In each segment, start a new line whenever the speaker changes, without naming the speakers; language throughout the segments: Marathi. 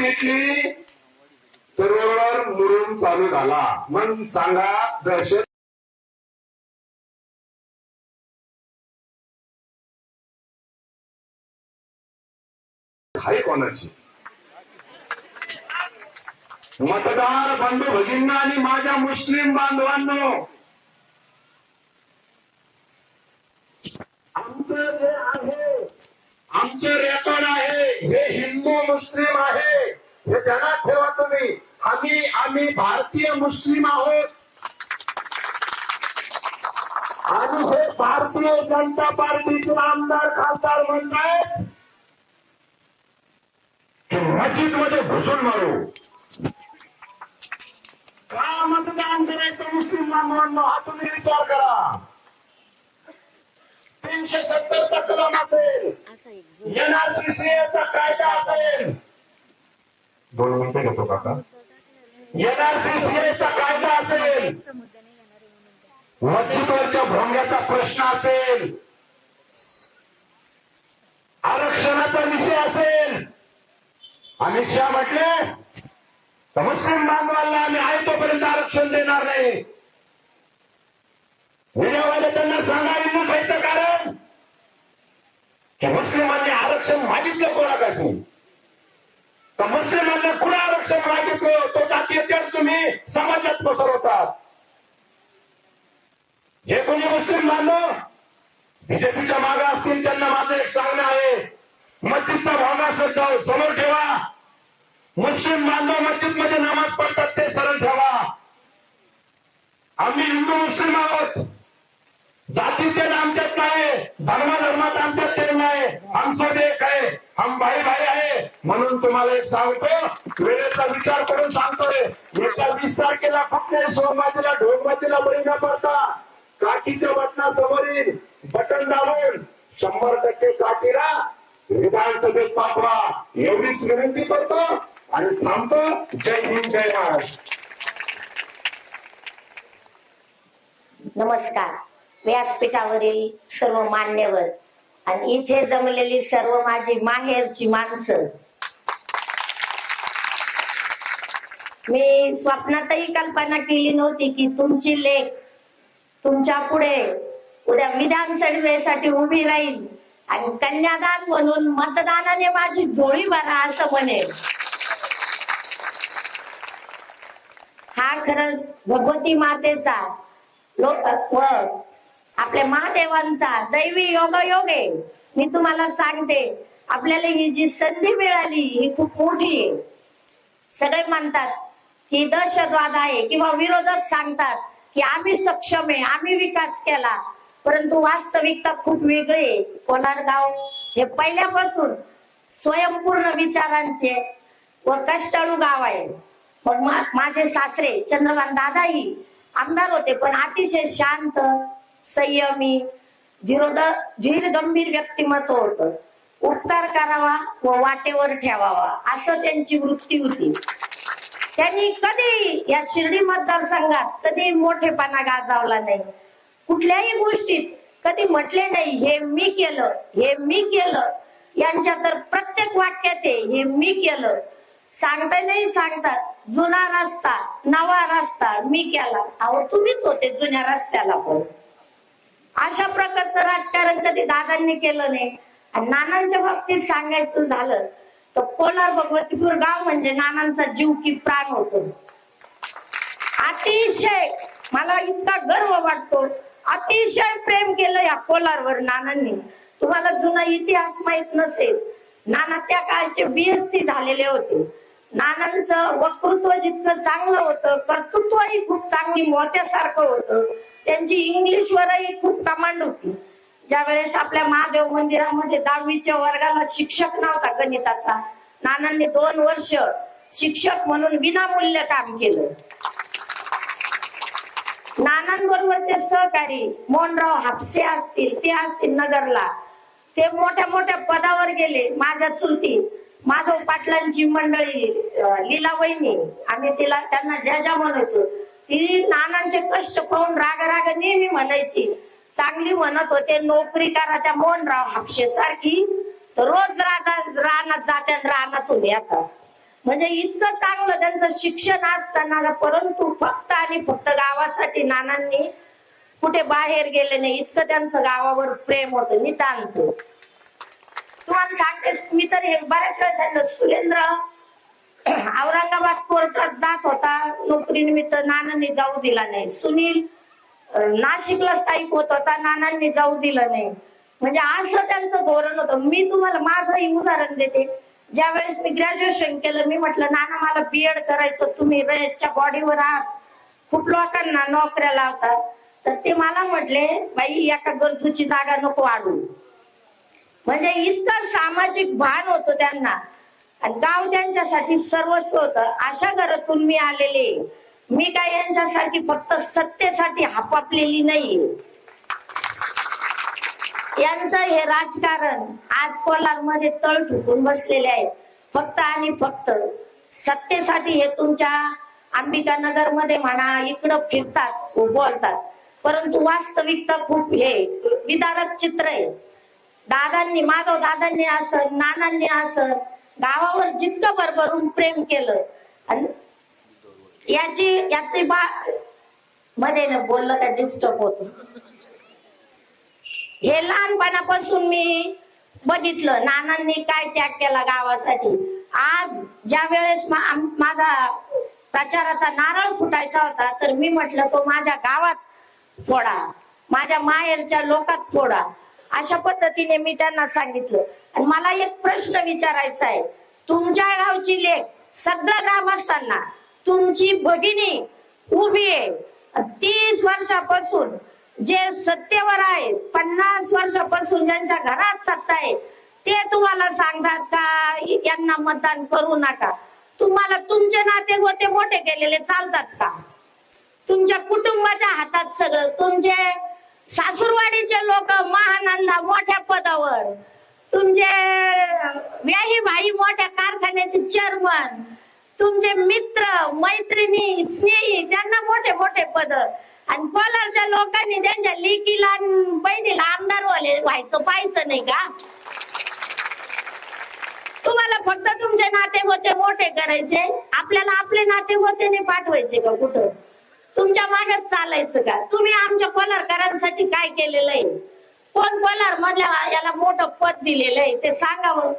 घेतली सर्वर मुरुम चालू झाला. मन सांगा दहशत आहे कोणाची? मतदार बंधू भगिनींना आणि माझ्या मुस्लिम बांधवांनो आमचं जे आहे आमचे रेकॉर्ड आहे. हे हिंदू मुस्लिम आहे. हे ध्यानात ठेवा तुम्ही. आम्ही आम्ही भारतीय मुस्लिम आहोत. आणि हे भारतीय जनता पार्टीचे आमदार खासदार म्हणतायत की मस्जिदमध्ये घुसून मारू. का मतदान करायचं मुस्लिम म्हणणं हा तुम्ही विचार करा. तीनशे सत्तरचा कलम असेल एनआरसीसीचा कायदा असेल. दोन मिनिटं घेतो काका. एनआरसीसीचा कायदा असेल. मस्जिदवरच्या भोंग्याचा प्रश्न असेल. आरक्षणाचा विषय असेल. अमित शहा म्हटले तर मुस्लिम बांधवांना आम्ही आहे तोपर्यंत आरक्षण देणार नाही. मीडियावाले त्यांना सांगा हिंदू खायचं कारण की मुस्लिमांनी आरक्षण मागितलं कोणापासून? तर मुस्लिमांना कुणा आरक्षण मागितलं? तो जातीय तुम्ही समाजात पसरवतात. जे कोणी मुस्लिम बांधव बीजेपीच्या मागे असतील त्यांना माझं एक सांगणं आहे. मस्जिदचा भाग असेल समोर ठेवा. मुस्लिम बांधव मस्जिदमध्ये नमाज पडतात ते सरळ ठेवा. आम्ही हिंदू मुस्लिम आहोत. जातीत आमच्यात नाही धर्माधर्मात आमच्यात आमचं एक आहे. हम भाई भाई आहे. म्हणून तुम्हाला एक सांगतो वेळेचा विचार करून सांगतोय. येत्या वीस तारखेला कुठल्याही सोमबाजीला ढोकबाजीला बळी न पडता काठीच्या बटनासमोरील बटन दाबून शंभर टक्के काठीला विधानसभेत पाठवा. एवढीच विनंती करतो आणि थांबतो. जय हिंद जय महाराष्ट्र.
नमस्कार. व्यासपीठावरील सर्व मान्यवर आणि इथे जमलेली सर्व माझी माहेरची माणसं. मी स्वप्नातही कल्पना केली नव्हती की तुमची लेख तुमच्यापुढे उद्या विधानसभेसाठी उभी राहील आणि कन्यादान म्हणून मतदानाने माझी जोळी भरा असं म्हणेल. हा खरंच भगवती मातेचा लोक व आपल्या महादेवांचा दैवी योग योग आहे मी तुम्हाला सांगते आपल्याला ही जी संधी मिळाली ही खूप मोठी आहे. सगळे म्हणतात की दहशतवाद आहे किंवा विरोधक सांगतात की आम्ही सक्षम आहे आम्ही विकास केला. परंतु वास्तविकता खूप वेगळी आहे. कोणार गाव हे पहिल्यापासून स्वयंपूर्ण विचारांचे व कष्टाळू गाव आहे. मग माझे सासरे चंद्रकांत दादाही आमदार होते पण अतिशय शांत संयमी जिरोद धीर गंभीर व्यक्तिमत्व होतं. उपकार करावा व वाटेवर ठेवावा असं त्यांची वृत्ती होती. त्यांनी कधी या शिर्डी मतदारसंघात कधी मोठेपणा गाजावला नाही. कुठल्याही गोष्टीत कधी म्हटले नाही हे मी केलं हे मी केलं. यांच्या तर प्रत्येक वाक्यात आहे हे मी केलं. सांगता नाही सांगतात जुना रस्ता नवा रस्ता मी केला. अहो तुम्हीच होते जुन्या रस्त्याला पण. अशा प्रकारचं राजकारण कधी दादांनी केलं नाही. आणि नानांच्या बाबतीत सांगायचं झालं तर कोलार भगवतीपूर गाव म्हणजे नानांचा जीव की प्राण होतो. अतिशय मला इतका गर्व वाटतो. अतिशय प्रेम केलं या कोलारवर नानांनी. तुम्हाला जुना इतिहास माहीत नसेल नाना त्या काळचे बीएससी झालेले होते. नानांचं वक्तृत्व जितकं चांगलं होतं कर्तृत्वही खूप चांगली मोत्यासारखं होतं. त्यांची इंग्लिशवरही खूप कमांड होती. ज्या वेळेस आपल्या महादेव मंदिरामध्ये दहावीच्या वर्गाला शिक्षक नव्हता गणिताचा. नानांनी दोन वर्ष शिक्षक म्हणून विनामूल्य काम केलं. नानांबरोबरचे सहकारी मोहनराव हापसे असतील ते असतील नगरला. ते मोठ्या मोठ्या पदावर गेले माझ्या चुलती. माधव पाटलांची मंडळी अं, लीला वहिनी आम्ही तिला त्यांना ज्या ज्या म्हणायचो ती नानांचे कष्ट पाहून राग राग नेहमी म्हणायची. चांगली म्हणत होते नोकरी करा त्या मोहनराव हापशे सारखी. तर रोज रानात रानात जात्यात रानातून येतात. म्हणजे इतकं चांगलं त्यांचं शिक्षण असताना परंतु फक्त आणि फक्त गावासाठी नानांनी कुठे बाहेर गेले नाही इतकं त्यांचं गावावर प्रेम होतं नितांत. तुम्हाला सांगते मी तर हे बऱ्याच वेळेस सांगितलं सुरेंद्र औरंगाबाद कोर्टात जात होता. नोकरीनिमित्त नानांनी जाऊ दिला नाही. सुनील नाशिकला स्थायिक होत होता नानांनी जाऊ दिलं नाही. म्हणजे असं त्यांचं धोरण होतं. मी तुम्हाला माझंही उदाहरण देते. ज्या वेळेस मी ग्रॅज्युएशन केलं मी म्हटलं नाना मला बीएड करायचं तुम्ही रयतच्या बॉडीवर आहात. खूप लोकांना नोकऱ्या लावतात. तर ते मला म्हटले बाई एका गरजूची जागा नको वाढू म्हणजे इतकं सामाजिक भान होतं त्यांना. आणि गाव त्यांच्यासाठी सर्वस्व होत. अशा घरातून मी आलेले. मी काय यांच्यासाठी फक्त सत्तेसाठी हापापलेली नाही यांचं हे राजकारण आज कोलारमध्ये तळ ठुकून बसलेले आहे. फक्त आणि फक्त सत्तेसाठी हे तुमच्या अंबिकानगरमध्ये म्हणा इकडं फिरतात बोलतात. परंतु वास्तविकता खूप हे विदारक चित्र आहे. दादांनी माधव दादांनी असं नानांनी असं गावावर जितकं भरभरून प्रेम केलं. आणि याची याची बा मध्ये बोललं का डिस्टर्ब होत. हे लहानपणापासून मी बघितलं नानांनी काय त्याग केला गावासाठी. आज ज्या वेळेस माझा प्रचाराचा नारळ फुटायचा होता तर मी म्हटलं तो माझ्या गावात फोडा. माझ्या माहेरच्या लोकात फोडा. अशा पद्धतीने मी त्यांना सांगितलं. आणि मला एक प्रश्न विचारायचा आहे. तुमच्या गावची लेख सगळं काम असताना तुमची भगिनी उभी आहे. तीस वर्षापासून जे सत्तेवर आहे पन्नास वर्षापासून ज्यांच्या घरात सत्ता आहे ते तुम्हाला सांगतात का? यांना मतदान करू नका. तुम्हाला तुमचे नाते होते मोठे केलेले चालतात का? तुमच्या कुटुंबाच्या हातात सगळं तुमचे सासूरवाडीचे लोक महानंदा मोठ्या पदावर. तुमचे व्याही भाई मोठ्या कारखान्याचे चेअरमन तुमचे मित्र मैत्रिणी स्नेही त्यांना मोठे मोठे पद. आणि कोलारच्या लोकांनी त्यांच्या लिकीला बहिणीला आमदार वाले व्हायचं पाहायचं नाही का? तुम्हाला फक्त तुमचे नाते होते मोठे करायचे. आपल्याला आपले नाते होते नाही पाठवायचे का कुठं? तुमच्या मागच चालायचं का? तुम्ही आमच्या कोलारकरांसाठी काय केलेलं आहे? कोण कोलार मधल्या याला मोठं पद दिलेलं आहे? ते सांगावं.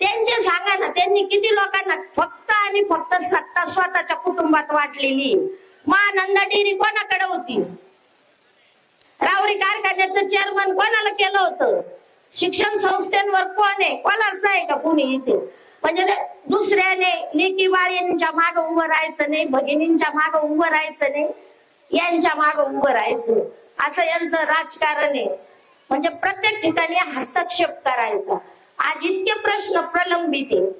त्यांचे सांगा ना त्यांनी किती लोकांना फक्त आणि फक्त सत्ता स्वतःच्या कुटुंबात वाटलेली महानंदा डेअरी कोणाकडे होती? रावरी कारखान्याचं चेअरमन कोणाला केलं होतं? शिक्षण संस्थांवर कोण आहे? कोलारचा आहे का कुणी इथे? म्हणजे दुसऱ्याने लेकी माग उभं राहायचं नाही भगिनींच्या माग उभं राहायचं नाही यांच्या माग उभं राहायचं. असं यांचं राजकारण आहे. म्हणजे प्रत्येक ठिकाणी हस्तक्षेप करायचा. आज इतके प्रश्न प्रलंबित आहे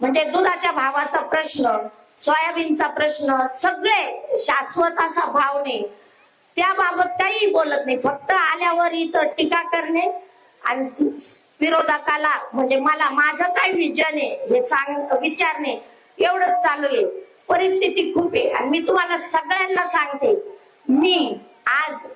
म्हणजे दुधाच्या भावाचा प्रश्न सोयाबीनचा प्रश्न सगळे शाश्वत असा भाव नाही. त्याबाबत काही बोलत नाही. फक्त आल्यावर इथं टीका करणे आणि विरोधकाला म्हणजे मला माझं काय विजन आहे हे सांग विचारणे एवढंच चालू आहे. परिस्थिती खूप आहे. आणि मी तुम्हाला सगळ्यांना सांगते मी आज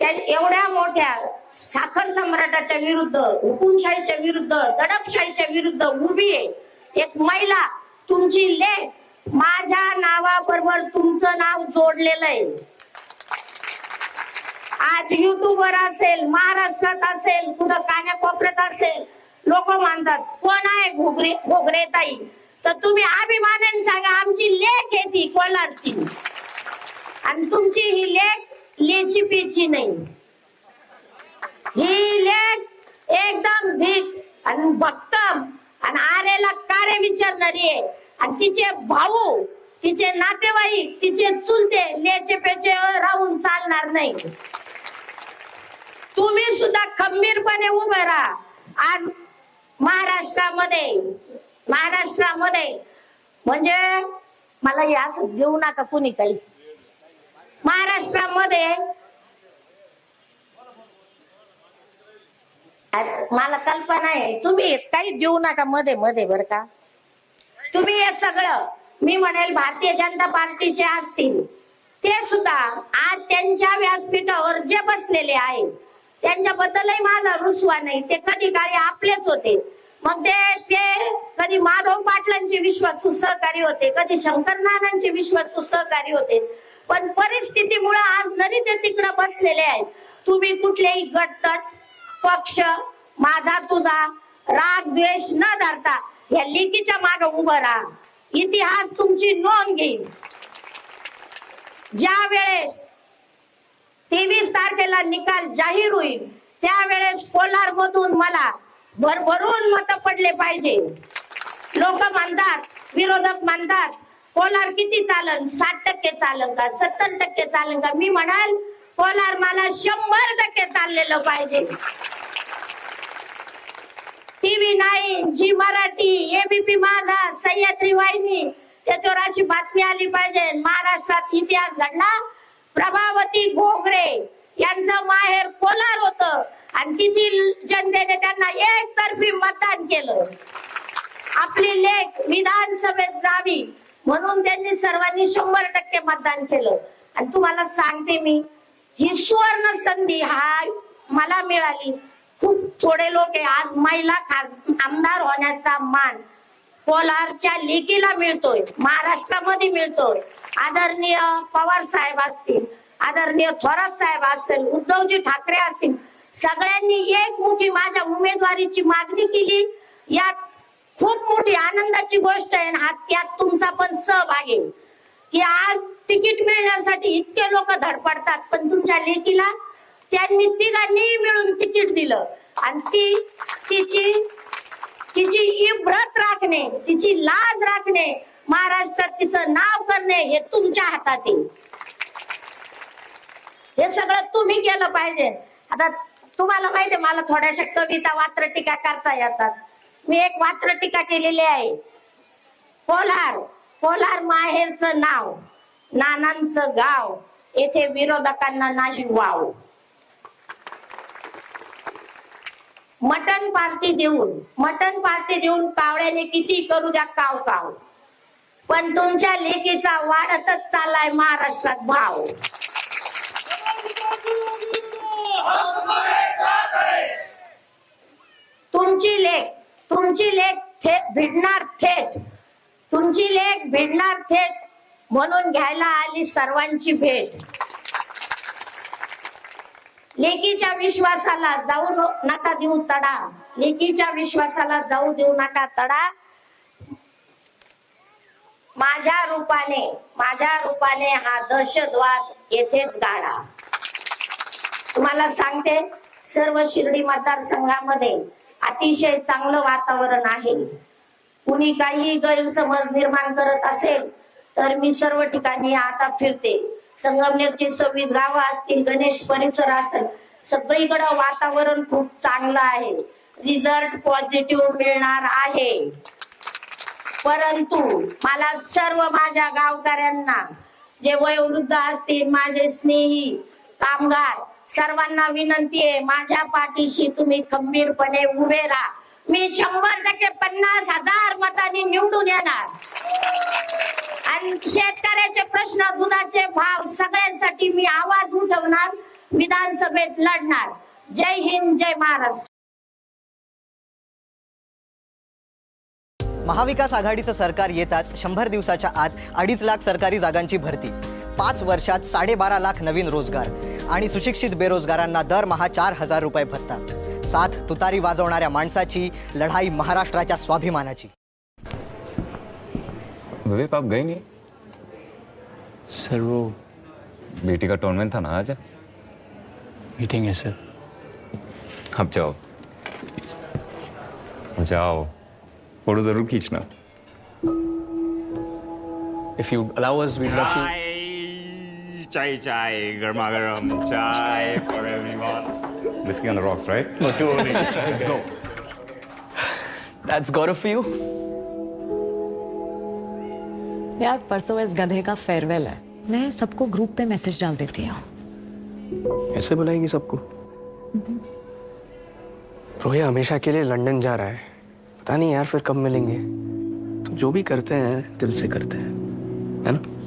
त्या एवढ्या मोठ्या साखर सम्राटाच्या विरुद्ध हुकुमशाहीच्या विरुद्ध दडपशाहीच्या विरुद्ध उभी आहे. एक महिला तुमची लेख माझ्या नावाबरोबर तुमचं नाव जोडलेलं आहे. आज युट्यूबवर असेल महाराष्ट्रात असेल कुठं कान्याकोपऱ्यात असेल लोक मानतात कोण आहे घोगरे घोगरे ताई? तर तुम्ही अभिमानाने सांगा आमची लेख आहे ती कोलारची. आणि तुमची ही लेख लेची पेची नाही. ही लेख एकदम धीट आणि भक्तम आणि आरेला कार्य विचारणारी आहे. आणि तिचे भाऊ तिचे नातेवाईक तिचे चुलते लेचे पेचे राहून चालणार नाही. तुम्ही सुद्धा खंबीरपणे उभे राहा. आज महाराष्ट्रामध्ये महाराष्ट्रामध्ये म्हणजे मला हे असं देऊ नका कुणी काही. महाराष्ट्रामध्ये मला कल्पना आहे तुम्ही काही देऊ नका मध्ये मध्ये बर का. तुम्ही हे सगळं मी म्हणेल भारतीय जनता पार्टीचे असतील ते सुद्धा आज त्यांच्या व्यासपीठावर जे बसलेले आहेत त्यांच्याबद्दलही माझा रुसवा नाही. ते कधी काळी आपलेच होते. मग ते ते कधी माधव पाटलांचे विश्वासू सहकारी होते कधी शंकर नानांचे विश्वासू सहकारी होते. पण परिस्थितीमुळे आज जरी ते तिकडे बसलेले आहेत. तुम्ही कुठलेही गटतट पक्ष माझा तुझा राग द्वेष न धरता या लेकीच्या मागे उभं राहा. इतिहास तुमची नोंद घेईल. ज्या वेळेस तेवीस तारखेला निकाल जाहीर होईल. त्यावेळेस कोलार मधून मला भरभरून मत पडले पाहिजे. लोक मानतात विरोधक मानतात कोलार किती चालन? साठ टक्के चालन का? सत्तर टक्के चालन का? मी म्हणाल कोलार मला शंभर टक्के चाललेलं पाहिजे. TV nine Zee Marathi ABP Majha Sahyadri वाहिनी त्याच्यावर अशी बातमी आली पाहिजे. महाराष्ट्रात इतिहास घडला प्रभाव गणपती घोगरे यांचं माहेर कोलार होत. आणि तिथील जनतेने त्यांना एकतर्फी मतदान केलं. आपली लेख विधानसभेत जावी म्हणून त्यांनी सर्वांनी शंभर टक्के मतदान केलं. आणि तुम्हाला सांगते मी ही सुवर्ण संधी हा मला मिळाली. खूप थोडे लोक आहे आज महिला खास आमदार होण्याचा मान कोलारच्या लेकीला मिळतोय महाराष्ट्रामध्ये मिळतोय. आदरणीय पवार साहेब असतील आदरणीय थोरात साहेब असेल उद्धवजी ठाकरे असतील सगळ्यांनी एक मोठी माझ्या उमेदवारीची मागणी केली. यात खूप मोठी आनंदाची गोष्ट आहे हा त्यात तुमचा पण सहभाग आहे. की आज तिकीट मिळण्यासाठी इतके लोक धडपडतात पण तुमच्या लेकीला त्यांनी तिघांनी मिळून तिकीट दिलं. आणि ती तिची तिची इब्रत राखणे तिची लाज राखणे महाराष्ट्रात तिचं नाव करणे हे तुमच्या हातात येईल हे सगळं तुम्ही केलं पाहिजे. आता तुम्हाला माहिती मला थोड्याशा कविता वात्र टीका करता येतात. मी एक वात्र टीका केलेली आहे. कोलार कोलार माहेरचं नाव नानांचं गाव येथे विरोधकांना नाही वाव. मटन पार्टी देऊन मटन पार्टी देऊन कावळ्याने किती करू द्या काव काव. पण तुमच्या लेकीचा वाढतच चाललाय महाराष्ट्रात भाव. तुमची लेख तुमची लेख थेट भिडणार थेट. तुमची लेख भिडणार थेट म्हणून घ्यायला आली सर्वांची भेट. लेकीच्या विश्वासाला जाऊ नका देऊ तडा. लेकीच्या विश्वासाला जाऊ देऊ नका तडा. माझ्या रूपाने माझ्या रूपाने हा दहशतवाद येथेच गाडा. तुम्हाला सांगते सर्व शिर्डी मतदारसंघामध्ये अतिशय चांगलं वातावरण आहे. कुणी काही गैरसमज निर्माण करत असेल तर मी सर्व ठिकाणी आता फिरते. संगमनेरची सव्वीस गावं असतील गणेश परिसर असेल सगळीकडं वातावरण खूप चांगलं आहे. रिझल्ट पॉझिटिव्ह मिळणार आहे. परंतु मला सर्व माझ्या गावकऱ्यांना जे वयोवृद्ध असतील माझे स्नेही कामगार सर्वांना विनंती आहे माझ्या पाठीशी तुम्ही खंबीरपणे उभे राहा. मी शंभर टक्के पन्नास हजार मतांनी निवडून येणार. आणि शेतकऱ्याचे प्रश्न दुधाचे भाव सगळ्यांसाठी मी आवाज उठवणार विधानसभेत लढणार. जय हिंद जय महाराष्ट्र.
महाविकास आघाडीचं सरकार येताच शंभर दिवसाच्या आत अडीच लाख सरकारी जागांची भरती. पाच वर्षात साडेबारा लाख नवीन रोजगार आणि सुशिक्षित बेरोजगारांना दरमहा चार हजार रुपये भत्ता. साथ तुतारी वाजवणाऱ्या माणसाची लढाई महाराष्ट्राच्या स्वाभिमानाची.
विवेक आप गए नहीं?
सर वो
बेटी का टूर्नामेंट था ना आज?
मीटिंग है सर
अब जाओ। जाओ। फोटो जरूर खींचना।
If you allow us love to
chai chai गर्मा गर्म chai for everyone whiskey on the rocks right
let's go that's got for you
यार परसों इस गधे का फेयरवेल है। मैं सबको ग्रुप पे मैसेज डाल देती हूँ।
कैसे बुलाएगी सबको? रोहित हमेशा के लिए लंदन जा रहा है। पता नहीं यार फिर कब मिलेंगे? तो जो भी करते हैं दिल से करते हैं। है ना?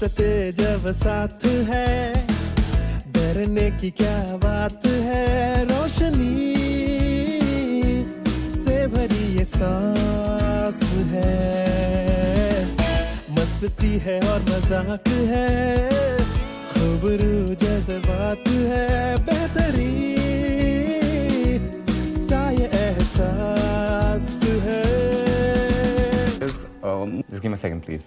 हँसते जब साथ है डरने की क्या बात है रोशनी से भरी ये सांस है मस्ती है और मज़ाक है खबरू जैसे बात है बेहतरीन सा ये एहसास है
Um, just give me a second, please.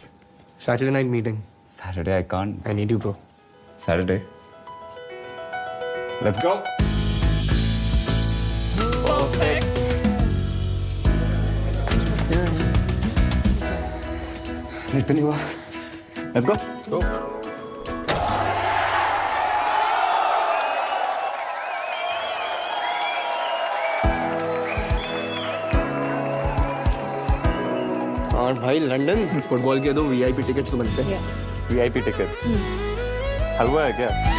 Saturday night meeting.
Saturday, I can't.
I need you, bro.
Saturday. Let's go. Perfect. नीट तो नहीं हुआ Let's go. Let's go.
और भाई लंदन फुटबॉल के दो वीआईपी टिकट्स तो बनते हैं
VIP tickets. हलवा है क्या